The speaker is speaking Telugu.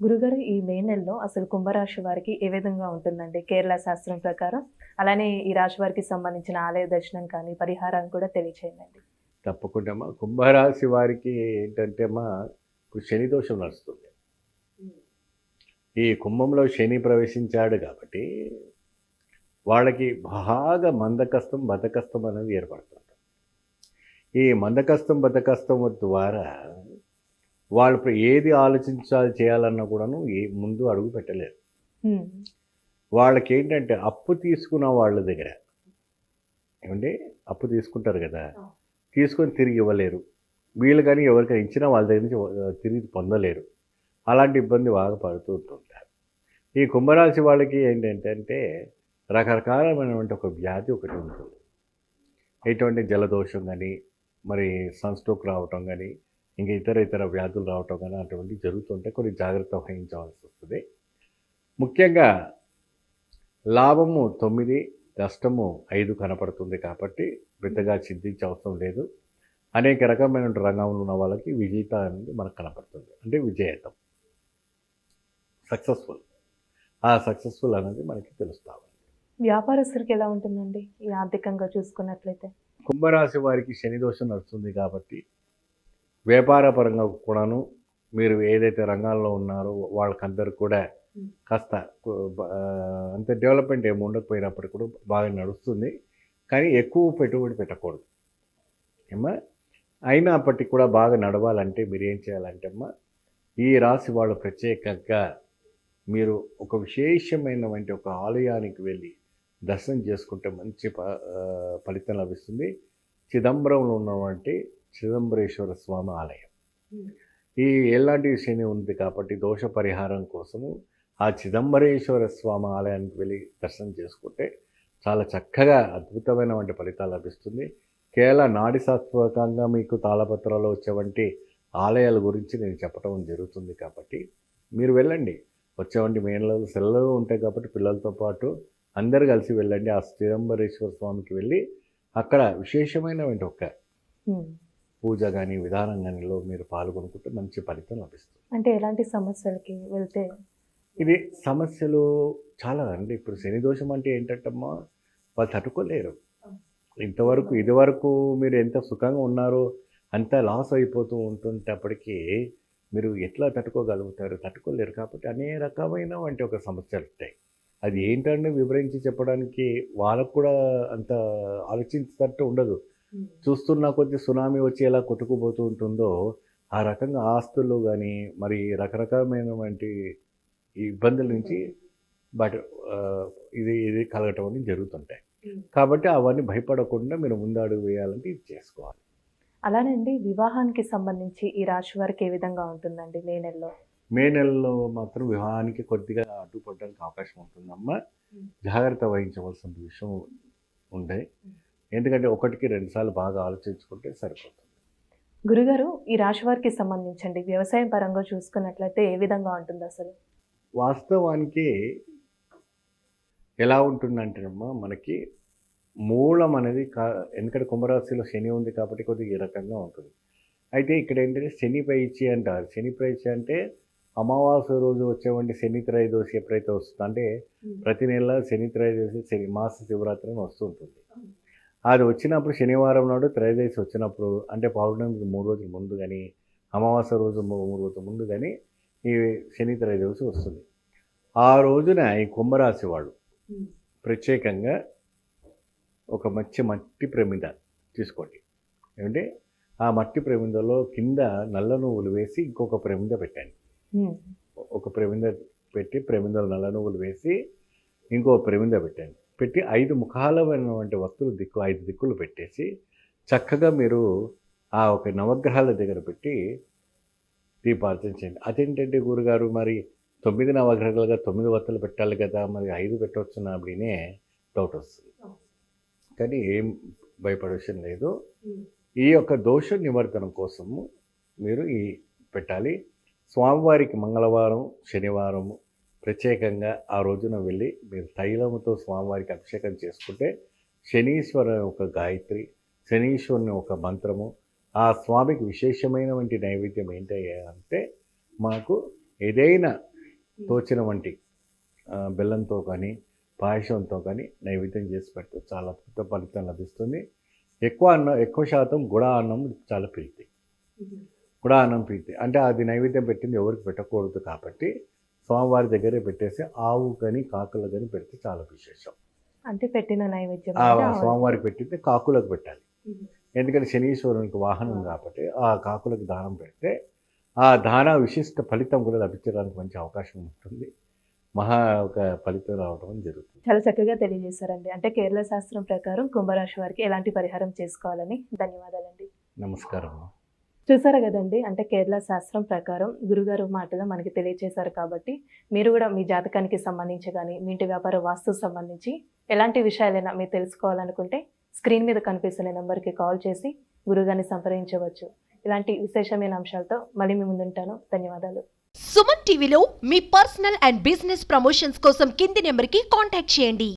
గురుగారు ఈ మే నెలలో అసలు కుంభరాశి వారికి ఏ విధంగా ఉంటుందండి? కేరళ శాస్త్రం ప్రకారం? అలానే ఈ రాశి వారికి సంబంధించిన ఆలయ దర్శనం కానీ పరిహారం కూడా తెలియచేయండి. తప్పకుండా అమ్మా కుంభరాశి వారికి ఏంటంటే అమ్మా ఇప్పుడు శని దోషం నడుస్తుంది. ఈ కుంభంలో శని ప్రవేశించాడు కాబట్టి వాళ్ళకి బాగా మందకస్తం బతకస్తం అనేది ఏర్పడుతుంది ఈ మందకస్తం బతకస్తం ద్వారా వాళ్ళు ఏది ఆలోచించాలి చేయాలన్నా కూడాను ఏ ముందు అడుగు పెట్టలేరు. వాళ్ళకి ఏంటంటే అప్పు తీసుకున్న వాళ్ళ దగ్గర. ఏమంటే అప్పు తీసుకుంటారు కదా. తీసుకొని తిరిగి ఇవ్వలేరు. వీళ్ళు కానీ ఎవరికైనా ఇచ్చినా వాళ్ళ దగ్గర నుంచి తిరిగి పొందలేరు. అలాంటి ఇబ్బంది బాగా పడుతూ ఉంటుంటారు ఈ కుంభరాశి వాళ్ళకి ఏంటంటే రకరకాలమైనటువంటి ఒక వ్యాధి ఒకటి ఉంటుంది. ఎటువంటి జలదోషం కానీ మరి సన్స్ట్రోక్ రావటం కానీ ఇంకా ఇతర ఇతర వ్యాధులు రావటం కానీ అటువంటి జరుగుతుంటే కొన్ని జాగ్రత్త వహించవలసి వస్తుంది. ముఖ్యంగా లాభము తొమ్మిది నష్టము ఐదు కనపడుతుంది కాబట్టి పెద్దగా చింతించే అవసరం లేదు. అనేక రకమైన రంగంలో ఉన్న వాళ్ళకి విజేత అనేది మనకు కనపడుతుంది. అంటే విజేతం. సక్సెస్ఫుల్. ఆ సక్సెస్ఫుల్ అనేది మనకి తెలుస్తా ఉంది. వ్యాపారస్తులకి ఎలా ఉంటుందండి? ఈ ఆర్థికంగా చూసుకున్నట్లయితే. కుంభరాశి వారికి శని దోషం నడుస్తుంది కాబట్టి వ్యాపార పరంగా కూడాను మీరు ఏదైతే రంగాల్లో ఉన్నారో వాళ్ళకందరూ కూడా కాస్త అంత డెవలప్మెంట్ ఏమి ఉండకపోయినప్పటికీ కూడా బాగా నడుస్తుంది. కానీ ఎక్కువ పెట్టుబడి పెట్టకూడదు. ఏమ్మా? అయినప్పటికీ కూడా బాగా నడవాలంటే మీరు ఏం చేయాలంటే అమ్మా ఈ రాశి వాళ్ళు ప్రత్యేకంగా మీరు ఒక విశేషమైనటువంటి ఒక ఆలయానికి వెళ్ళి దర్శనం చేసుకుంటే మంచి ఫలితం లభిస్తుంది. చిదంబరంలో ఉన్నటువంటి చిదంబరేశ్వర స్వామి ఆలయం. ఈ ఎలాంటి శని ఉంది కాబట్టి దోష పరిహారం కోసము ఆ చిదంబరేశ్వర స్వామి ఆలయానికి వెళ్ళి దర్శనం చేసుకుంటే చాలా చక్కగా అద్భుతమైనటువంటి ఫలితాలు లభిస్తుంది. కేవలం నాడి శాస్త్రకంగా మీకు తాళపత్రాలు వచ్చేవంటి ఆలయాల గురించి నేను చెప్పడం జరుగుతుంది కాబట్టి మీరు వెళ్ళండి. వచ్చేవంటి మేనలు సెలవులు ఉంటాయి కాబట్టి పిల్లలతో పాటు అందరు కలిసి వెళ్ళండి. ఆ చిదంబరేశ్వర స్వామికి వెళ్ళి అక్కడ విశేషమైనటువంటి ఒక. పూజ కానీ విధానం కానీలో మీరు పాల్గొనుకుంటే మంచి ఫలితం లభిస్తుంది. అంటే ఎలాంటి సమస్యలకి వెళ్తే? ఇది సమస్యలు చాలా అండి. ఇప్పుడు శని దోషం అంటే ఏంటంటమ్మా వాళ్ళు తట్టుకోలేరు. ఇంతవరకు ఇదివరకు మీరు ఎంత సుఖంగా ఉన్నారో అంత లాస్ అయిపోతూ ఉంటుంటప్పటికీ మీరు ఎట్లా తట్టుకోగలుగుతారు? తట్టుకోలేరు కాబట్టి అనేక రకమైన వంటి ఒక సమస్యలు ఉంటాయి. అది ఏంటంటే వివరించి చెప్పడానికి వాళ్ళకు కూడా అంత ఆలోచించేటట్టు ఉండదు. చూస్తున్న కొద్ది సునామీ వచ్చి ఎలా కొట్టుకుపోతూ ఉంటుందో ఆ రకంగా ఆస్తులు కానీ మరి రకరకమైనటువంటి ఇబ్బందుల నుంచి బట్ ఇది ఇది కలగటం అనేది జరుగుతుంటాయి. కాబట్టి అవన్నీ భయపడకుండా మీరు ముందు అడుగు వేయాలంటే ఇది చేసుకోవాలి. అలానే అండి వివాహానికి సంబంధించి ఈ రాశి వారికి ఏ విధంగా ఉంటుందండి మే నెలలో? మే నెలలో మాత్రం వివాహానికి కొద్దిగా అడ్డుపడడానికి అవకాశం ఉంటుందమ్మా. జాగ్రత్త వహించవలసిన విషయం ఉంది ఎందుకంటే ఒకటికి రెండుసార్లు బాగా ఆలోచించుకుంటే సరిపోతుంది. గురుగారు ఈ రాశి వారికి సంబంధించండి. వ్యవసాయం పరంగా చూసుకున్నట్లయితే ఏ విధంగా ఉంటుంది అసలు? వాస్తవానికి ఎలా ఉంటుందంటేనమ్మా మనకి మూలం అనేది కా ఎందుకంటే కుంభరాశిలో శని ఉంది కాబట్టి కొద్దిగా ఈ రకంగా ఉంటుంది. అయితే ఇక్కడ ఏంటంటే శని పైచి అంటారు. శని పైచి అంటే అమావాస్య రోజు వచ్చేవంటి శని త్రయోదశి ఎప్పుడైతే వస్తుందో అంటే ప్రతి నెల శని త్రయోదశి శని మాస శివరాత్రి అని వస్తుంటుంది. అది వచ్చినప్పుడు శనివారం నాడు త్రయోదశి వచ్చినప్పుడు అంటే పౌర్ణమికి మూడు రోజుల ముందు కానీ అమావాస్య రోజు మూడు రోజుల ముందు కానీ ఈ శని త్రయోదశి వస్తుంది. ఆ రోజున ఈ కుంభరాశి వాళ్ళు ప్రత్యేకంగా ఒక మంచి మట్టి ప్రమిద తీసుకోండి. ఏమంటే ఆ మట్టి ప్రమిదలో కింద నల్ల నువ్వులు వేసి ఇంకొక ప్రమిద పెట్టండి. ఒక ప్రమిద పెట్టి ప్రమిదలో నల్ల నువ్వులు వేసి ఇంకో ప్రమిద పెట్టండి. పెట్టి ఐదు ముఖాలమైనటువంటి వస్తువులు దిక్కు ఐదు దిక్కులు పెట్టేసి చక్కగా మీరు ఆ ఒక నవగ్రహాల దగ్గర పెట్టి దీపార్చన చేయండి. అదేంటంటే గురుగారు? మరి తొమ్మిది నవగ్రహాలుగా తొమ్మిది వత్తులు పెట్టాలి కదా మరి ఐదు పెట్టవచ్చునా అప్పుడే డౌట్ వస్తుంది. కానీ ఏం భయపడవలసిన లేదు. ఈ యొక్క దోష నివర్తనం కోసము మీరు ఈ పెట్టాలి. స్వామివారికి మంగళవారం శనివారం ప్రత్యేకంగా ఆ రోజున వెళ్ళి మీరు తైలముతో స్వామివారికి అభిషేకం చేసుకుంటే శనీశ్వర ఒక గాయత్రి శనీశ్వరుని ఒక మంత్రము ఆ స్వామికి విశేషమైనటువంటి నైవేద్యం ఏంటయ్యా అంటే మాకు ఏదైనా తోచిన వంటి బెల్లంతో కానీ పాయసంతో కానీ నైవేద్యం చేసి పెడితే చాలా అద్భుత ఫలితం లభిస్తుంది. ఎక్కువ అన్నం ఎక్కువ శాతం గుడ అన్నం చాలా ప్రీతి గుడ అన్నం ప్రీతి అంటే అది నైవేద్యం పెట్టింది ఎవరికి పెట్టకూడదు కాబట్టి స్వామివారి దగ్గరే పెట్టేసి ఆవు కానీ కాకులు కానీ పెడితే చాలా విశేషం. అంటే పెట్టిన నైవేద్యం స్వామివారికి పెట్టితే కాకులకు పెట్టాలి. ఎందుకంటే శనీశ్వరునికి వాహనం కాబట్టి ఆ కాకులకు దానం పెడితే ఆ దాన విశిష్ట ఫలితం కూడా లభించడానికి మంచి అవకాశం ఉంటుంది. మహా ఒక ఫలితం రావడం జరుగుతుంది. చాలా చక్కగా తెలియజేశారండి. అంటే కేరళ శాస్త్రం ప్రకారం కుంభరాశి వారికి ఎలాంటి పరిహారం చేసుకోవాలని ధన్యవాదాలండి. నమస్కారం. చూసారు కదండి? అంటే కేరళ శాస్త్రం ప్రకారం గురుగారు మాటగా మనకి తెలియజేశారు కాబట్టి మీరు కూడా మీ జాతకానికి సంబంధించి కానీ మీ ఇంటి వ్యాపార వాస్తు సంబంధించి ఎలాంటి విషయాలైనా మీరు తెలుసుకోవాలనుకుంటే స్క్రీన్ మీద కనిపిస్తున్న నెంబర్కి కాల్ చేసి గురుగారిని సంప్రదించవచ్చు. ఇలాంటి విశేషమైన అంశాలతో మళ్ళీ మీ ముందుంటాను. ధన్యవాదాలు. సుమన్ టీవీలో మీ పర్సనల్ అండ్ బిజినెస్ ప్రమోషన్స్ కోసం కింది నెంబర్కి కాంటాక్ట్ చేయండి.